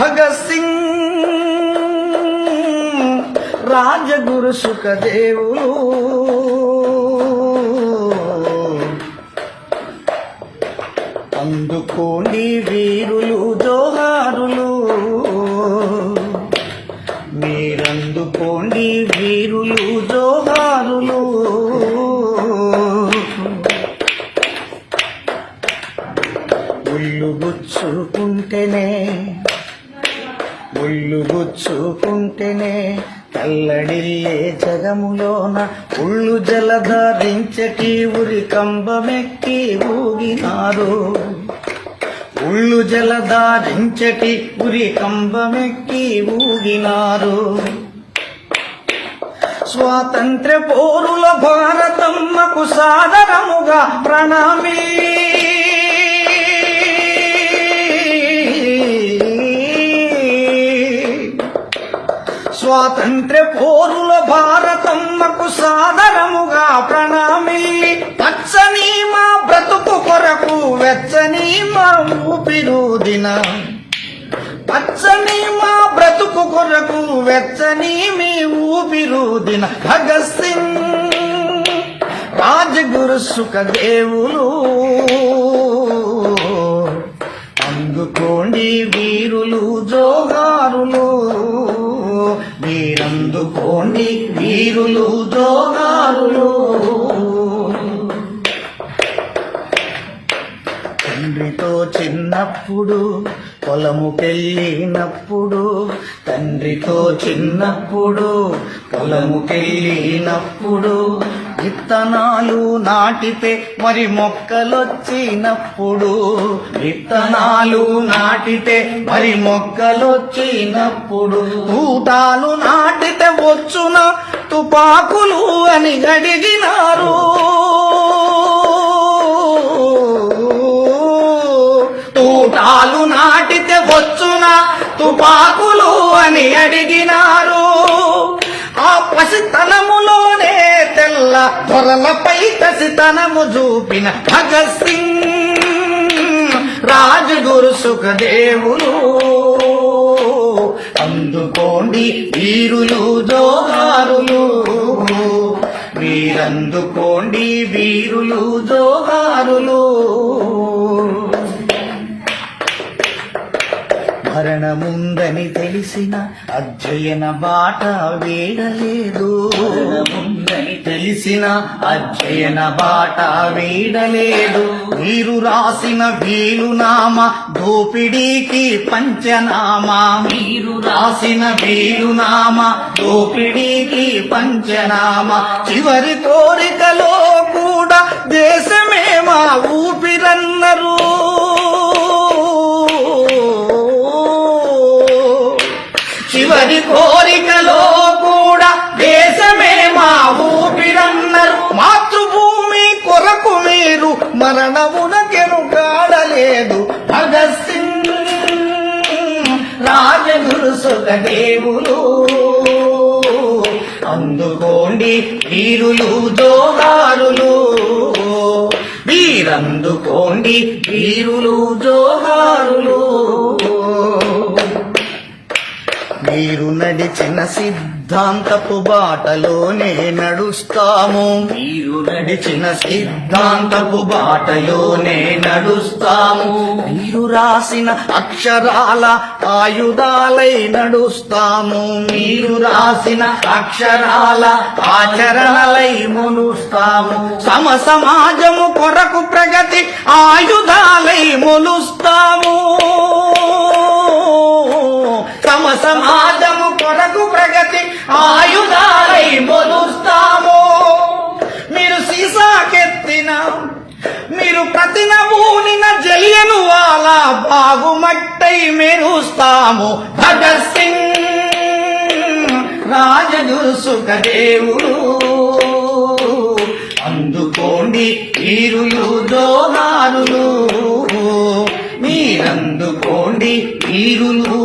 భగత్ సింగ్ రాజగురు సుఖదేవులు అందుకోండి వీరులు జోహారులు. మీరందుకోండి వీరులు జోహారులు. ఒళ్ళు గుచ్చుకుంటేనే ఒళ్ళు గుచ్చుకుంటేనే కల్లడిల్లే జగములోన ఉళ్ళు జలధారించటి ఉరి కంబమెక్కి ఊగినారు. ఉళ్ళు జలధారించటి ఉరి కంబమెక్కి ఊగినారు. స్వాతంత్ర్య పోరుల భారతమ్మకు సాదరముగా స్వాతంత్ర్య పోరుల భారతమ్మకు సాదరముగా ప్రణామిల్లి పచ్చని మా బ్రతుకు కొరకు వెచ్చని మా ఊపిరుదిన పచ్చని మా బ్రతుకు కొరకు వెచ్చని మీ ఊపిరుదిన భగత్ సింగ్ రాజగురు సుఖదేవులు అందుకోండి వీరులు జోగా పోండి వీరులు దోగ తండ్రితో చిన్నప్పుడు పొలముకెళ్ళినప్పుడు తండ్రితో చిన్నప్పుడు పొలముకెళ్ళినప్పుడు విత్తనాలు నాటితే మరి మొక్కలొచ్చినప్పుడు విత్తనాలు నాటితే మరి మొక్కలొచ్చినప్పుడు ఊటాలు నాటితే వచ్చున తుపాకులు అని గడిగినారు వచ్చున తుపాకులు అని అడిగినారు. ఆ పసితనములోనే తెల్ల త్వరలపై కసితనము చూపిన భగత్ సింగ్. రాజగురు సుఖదేవులు అందుకోండి వీరులు జోహారులు. వీరందుకోండి వీరులు జోహారులు. మరణముందని తెలిసిన అధ్యయన బాట వీడలేదు. మరణముందని తెలిసిన అధ్యయన బాట వీడలేదు. వీరు రాసిన వీలునామ దోపిడీకి పంచనామా. మీరు రాసిన వీలునామ దోపిడీకి పంచనామా. చివరి కోరికలో కూడా దేశమే మా ఊపిరన్నరు. సుఖదేవులు అందుకోండి వీరులు జోహారులు. వీరందుకోండి వీరులు జోహారులు. మీరు నడిచిన సిద్ధ సిద్ధాంతపు బాటలోనే నడుస్తాము. మీరు నడిచిన సిద్ధాంతపు బాటలోనే నడుస్తాము. మీరు రాసిన అక్షరాల ఆయుధాలై నడుస్తాము. మీరు రాసిన అక్షరాల ఆచరణలై మునుస్తాము. సమ సమాజము కొరకు ప్రగతి ఆయుధాలై మొలుస్తాము మీరు ప్రతిన ఊనిన జలియను వాళ్ళ బాగుమట్టై మెరుస్తాము. భగత్ సింగ్ రాజగురు సుఖదేవుడు. అందుకోండి వీరులు దోహారులు మీరందుకోండి వీరులు